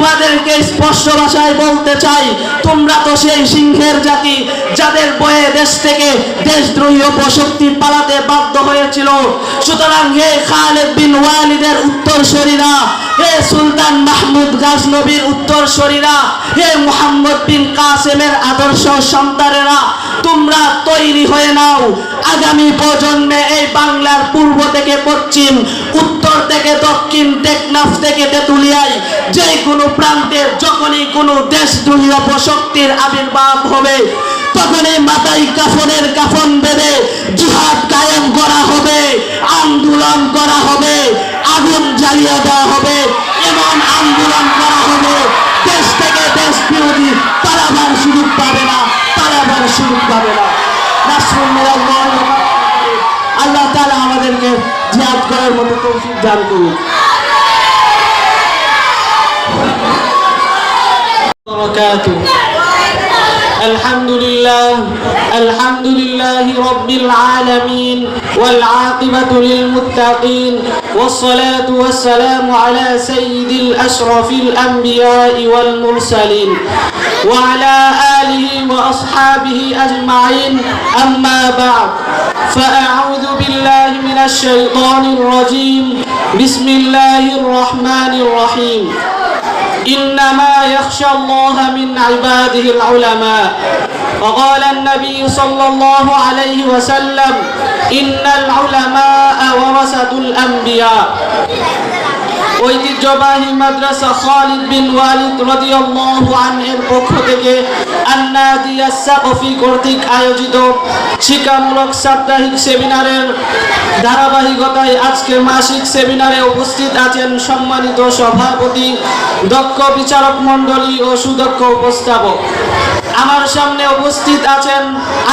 তোমাদেরকে স্পষ্ট ভাষায় বলতে চাই, তোমরা তো সেই সিংহের জাতি যাদের বয়ে দেশ থেকে দেশদ্রোহী অপশক্তি পালাতে বাধ্য হয়েছিল। সুতরাং হে খালেদ বিন ওয়ালিদের উত্তরসূরিরা, হে সুলতান মাহমুদ গাজনবীর উত্তরসূরিরা, হে মোহাম্মদ বিন কাসেমের আদর্শ সন্তানেরা তোমরা তৈরি হয়ে নাও। আগামী প্রজন্মে এই বাংলার পূর্ব থেকে পশ্চিম, উত্তর থেকে দক্ষিণ, টেকনাফ থেকে তেতুলিয়ায় যে কোনো প্রান্তে যখনই কোনো দেশদ্রোহী অপশক্তির আবির্ভাব হবে, তখনই মাথায় কাফনের কাফন বেঁধে জিহাদ কায়েম করা হবে, আন্দোলন করা হবে, আগুন জ্বালিয়ে দেওয়া হবে, এমন আন্দোলন করা হবে, দেশ থেকে দেশ বিরোধী তৌফিক দান করুন বরকাতুহু الحمد لله الحمد لله رب العالمين والعاقبة للمتقين والصلاة والسلام على سيد الأشرف الأنبياء والمرسلين وعلى آله وأصحابه أجمعين أما بعد فأعوذ بالله من الشيطان الرجيم بسم الله الرحمن الرحيم. إنما يخشى الله من عباده العلماء. وقال النبي صلى الله عليه وسلم إن العلماء ورثة الأنبياء. ঐতিহ্যবাহী মাদ্রাসা খালিদ বিন ওয়ালিদ রাদিয়াল্লাহু আনহুর পক্ষ থেকে আন্নাদিয়া সাকফি কর্তৃক আয়োজিত শিক্ষামূলক সাপ্তাহিক সেমিনারের ধারাবাহিকতায় আজকে মাসিক সেমিনারে উপস্থিত আছেন সম্মানিত সভাপতি, দক্ষ বিচারক মণ্ডলী ও সুদক্ষ উপস্থাপক। আমার সামনে উপস্থিত আছেন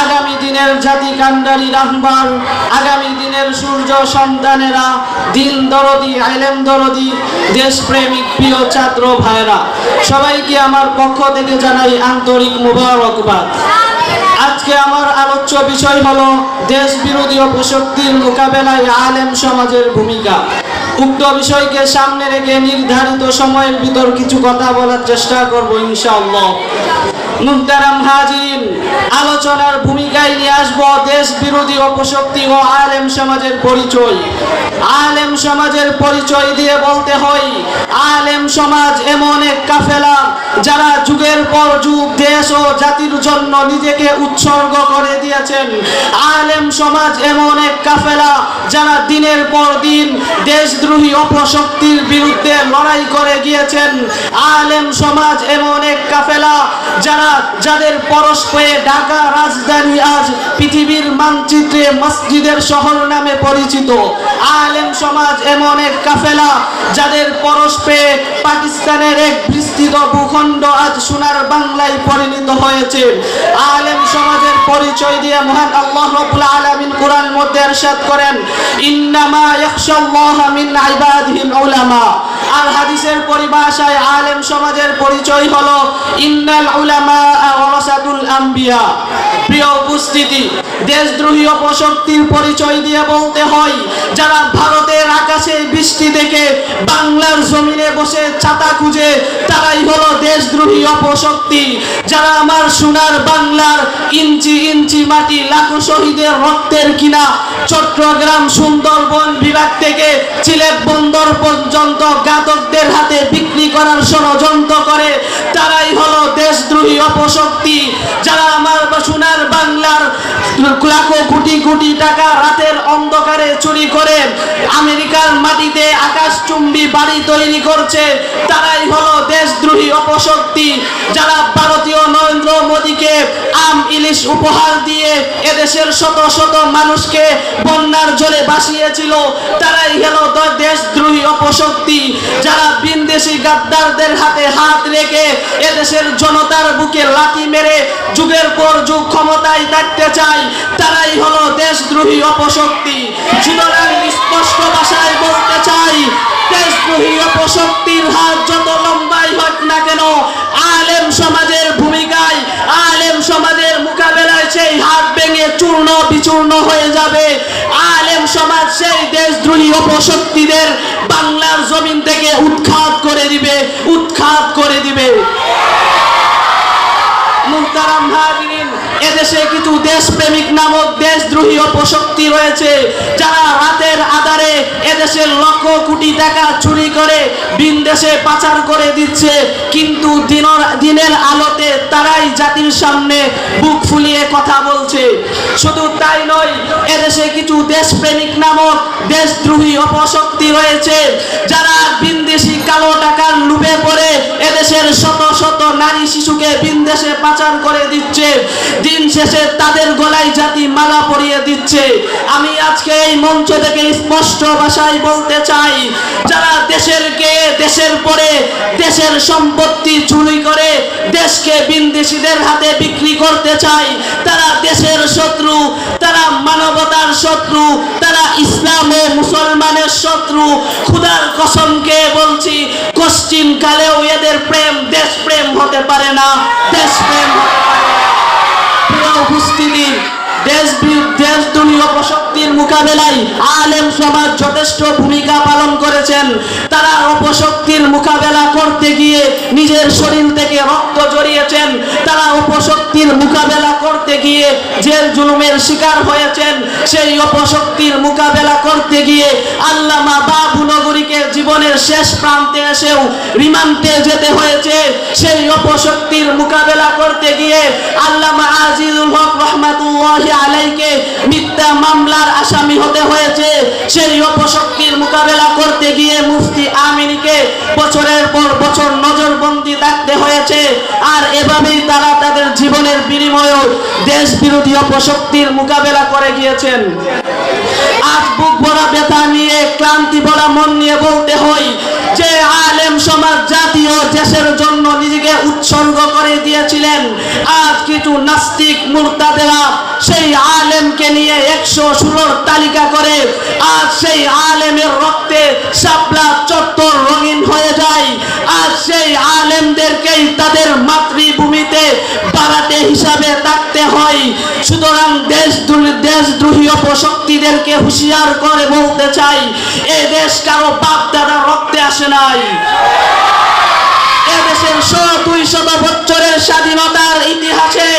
আগামী দিনের জাতি কান্ডারি রাহবার আগামী দিনের সূর্য সন্তানেরা, দিন দরদি, আইলেম দরদি, দেশপ্রেমিক প্রিয় ছাত্র ভাইরা সবাইকে আমার পক্ষ থেকে জানাই আন্তরিক মুবারকবাদ। আজকে আমার আলোচ্য বিষয় হলো দেশ বিরোধী অপশক্তির মোকাবেলায় আলেম সমাজের ভূমিকা। উক্ত বিষয়কে সামনে রেখে নির্ধারিত সময়ের ভিতর কিছু কথা বলার চেষ্টা করব ইনশাআল্লাহ। মুহতারাম হাজির আলোচনার ভূমিকায় নিয়ে আসব দেশ বিরোধী অপশক্তি ও আলেম সমাজের পরিচয়। আলেম সমাজের পরিচয় দিয়ে বলতে হয়, আলেম সমাজ এমন এক কাফেলা যারা যুগের পর যুগ দেশ ও জাতির জন্য নিজেকে উৎসর্গ করে দিয়েছেন। আলেম সমাজ এমন এক কাফেলা যারা দিনের পর দিন দেশদ্রোহী অপশক্তির বিরুদ্ধে লড়াই করে গিয়েছেন। আলেম সমাজ এমন এক কাফেলা যারা যাদের পরস্পরে ঢাকা রাজধানী আজ পৃথিবীর মানচিত্রে মসজিদের শহর নামে পরিচিত আলেম সমাজ এমন এক কাফেলা যাদের পরস্পরে পাকিস্তানের এক বিস্তৃত ভূখণ্ড আজ সোনার বাংলায় পরিণত হয়েছে আলেম সমাজের পরিচয় দিয়ে মহান আল্লাহ রাব্বুল আলামিন কোরআন মধ্যে ارشاد করেন ইন্নামা ইয়াখশাল্লাহ মিন ইবাদিহিল উলামা আর হাদিসের পরিভাষায় আলেম সমাজের পরিচয় হলো ইন্নাল উলামা ওয়ারাসাতুল আম্বিয়া। প্রিয় উপস্থিতি, দেশদ্রোহী অপশক্তির পরিচয় দিয়ে বলতে হয়, যারা ভারতের আকাশে বৃষ্টি দেখে বাংলার জমিনে বসে ছাতা খুঁজে, তারাই হলো দেশদ্রোহী অপশক্তি যারা আমার সোনার বাংলার ইঞ্চি ইঞ্চি মাটি লাখো শহীদের রক্তের কিনা চট্টগ্রাম সুন্দরবন বিভাগ থেকে সিলেট বন্দর পর্যন্ত গাদকদের হাতে বিক্রি করার ষড়যন্ত্র করে। তারাই হলো দেশদ্রোহী অপশক্তি। যারা আমার সোনার বাংলার লাখো কোটি কোটি টাকা রাতের অন্ধকারে চুরি করে আমেরিকার মাটিতে আকাশচুম্বী বাড়ি তৈরি করছে, তারাই হলো দেশদ্রোহী অপশক্তি। যারা ভারতীয় নরেন্দ্র মোদীকে আম ইলিশ উপহার দিয়ে এদেশের শত শত মানুষকে বন্যার জলে ভাসিয়েছিল, তারাই হলো দেশদ্রোহী অপশক্তি। যারা বিনদেশি গাদ্দারদের হাতে হাত রেখে এদেশের জনতার বুকে লাথি মেরে যুগের পর যুগ ক্ষমতায় থাকতে চায়, তারাই হলো দেশদ্রোহী অপশক্তি। চাই। হাত যত লম্বাই হোক না কেন, আলেম সমাজের ভূমিকায়, আলেম সমাজের মোকাবেলায় সেই হাত ভেঙে চূর্ণ বিচূর্ণ হয়ে যাবে। আলেম সমাজ সেই দেশদ্রোহী অপশক্তিদের বাংলার জমিন থেকে উৎখাত করে দিবে, উৎখাত করে হাজিরিন এদেশে কিছু দেশপ্রেমিক নামক দেশদ্রোহী অপশক্তি রয়েছে, যারা রাতের আধারে এদেশের কোটি টাকা চুরি করে ভিন দেশে পাচার করে দিচ্ছে। কিন্তু দিনের দিনের আলোতে তারাই জাতির সামনে বুক ফুলিয়ে কথা বলছে। শুধু তাই নয়, এদেশে কিছু দেশপ্রেমিক নামক দেশদ্রোহী অপশক্তি রয়েছে, যারা বিন্দেশে পাচার করে দিচ্ছে। দিন শেষে তাদের গলায় জাতি মালা পরিয়ে দিচ্ছে। আমি আজকে এই মঞ্চ থেকে স্পষ্ট ভাষায় বলতে চাই, যারা দেশের কে দেশের পরে দেশের সম্পত্তি চুরি করে দেশকে বিন্দেশিদের হাতে বিক্রি করতে চাই তারা দেশের শত্রু, তারা মানবতার শত্রু, তারা ইসলাম ও মুসলমানের শত্রু। খুদার কসমকে বলছি কশ্চিন কালেও এদের প্রেম দেশ না দেশ প্রেম হতে পারে উপস্থিতি দেশ অপশক্তির মোকাবেলায় আলেম সমাজ যথেষ্ট ভূমিকা পালন করেছেন। তারা অপশক্তির মোকাবেলা করতে গিয়ে নিজের শরীর থেকে রক্ত জড়িয়েছেন। তারা অপশক্তির মোকাবেলা করতে গিয়ে জেল জুলুমের শিকার হয়েছেন। সেই অপশক্তির মোকাবেলা করতে গিয়ে আল্লামা বাবু নগরীকে জীবনের শেষ প্রান্তে এসেও রিমান্ডে যেতে হয়েছে। সেই অপশক্তির মোকাবেলা করতে গিয়ে হক নজরবন্দি থাকতে হয়েছে। আর এভাবেই তারা তাদের জীবনের বিনিময়েও দেশ বিরোধী অপশক্তির মোকাবেলা করে গিয়েছেন। আজ বুক ভরা ব্যথা নিয়ে, ক্লান্তি ভরা মন নিয়ে বলতে হয় যে আলেম সমাজ জাতীয় দেশের জন্য নিজেকে উৎসর্গ করে দিয়েছিলেন, আজ কিছু নাস্তিক মুরতাদেরা সেই আলেমকে নিয়ে একশো ষোলোর তালিকা করে আজ সেই আলেমের রক্তে শাপলা চত্বর রঙিন হয়ে যায়। আজ সেই আলেমদেরকেই তাদের মাতৃভূমিতে বাড়াতে হিসাবে থাকতে হয়। সুতরাং দেশ দেশদ্রোহী অপশক্তিদেরকে হুঁশিয়ার করে বলতে চাই, এ দেশ কারও বাপ দাদা রক্তে আসে নাই। এদেশের দুই শত বছরের স্বাধীনতার ইতিহাসে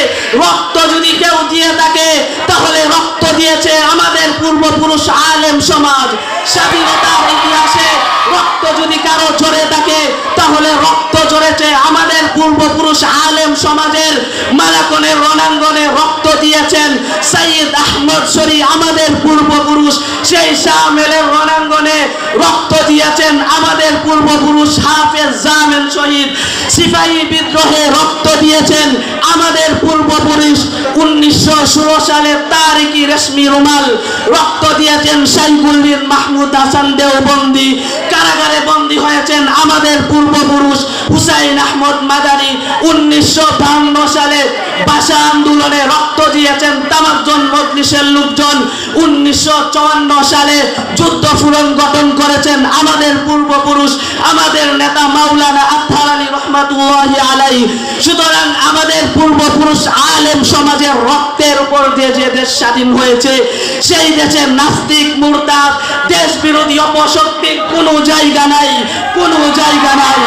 রক্ত যদি কেউ দিয়ে থাকে, তাহলে রক্ত দিয়েছে আমাদের পূর্বপুরুষ আলেম সমাজ। স্বাধীনতার ইতিহাসে রক্ত যদি কারও জড়ে থাকে, তাহলে রক্ত জড়েছে আমাদের পূর্বপুরুষ আলেম সমাজের মারাকনের রণাঙ্গনে রক্ত দিয়েছেন সৈয়দ আহমদ শরী আমাদের পূর্বপুরুষ সেই শাহ মেলের রণাঙ্গনে রক্ত দিয়েছেন আমাদের পূর্বপুরুষ হাফেজ জামেল শহীদ। সিপাহী বিদ্রোহে রক্ত দিয়েছেন আমাদের পূর্বপুরুষ উনিশশো ষোলো সালে তারিকি রেশমি রুমাল। রক্ত দিয়েছেন সাইফুল্লিন মাহমুদ হাসান দেওবন্দি। কারাগারে বন্দী হয়েছেন আমাদের পূর্বপুরুষ হুসাইন আহমদ মাদানি। উনিশশো বাহান্ন সালে ভাষা আন্দোলনে রক্ত দিয়েছেন তামাজ্জন মজলিসের লোকজন। উনিশশো চুয়ান্ন সালে যুদ্ধ ফুরন গঠন করেছেন আমাদের পূর্বপুরুষ, আমাদের নেতা মাওলানা আত্মার আলী রহমাতুল্লাহ আলাই সুতরাং আমাদের পূর্বপুরুষ আলেম সমাজের রক্তের উপর দিয়ে যে দেশ স্বাধীন হয়েছে, সেই দেশে নাস্তিক, মুরতাদ দেশ বিরোধী অপশক্তির কোনো জায়গা নাই, কোনো জায়গা নাই।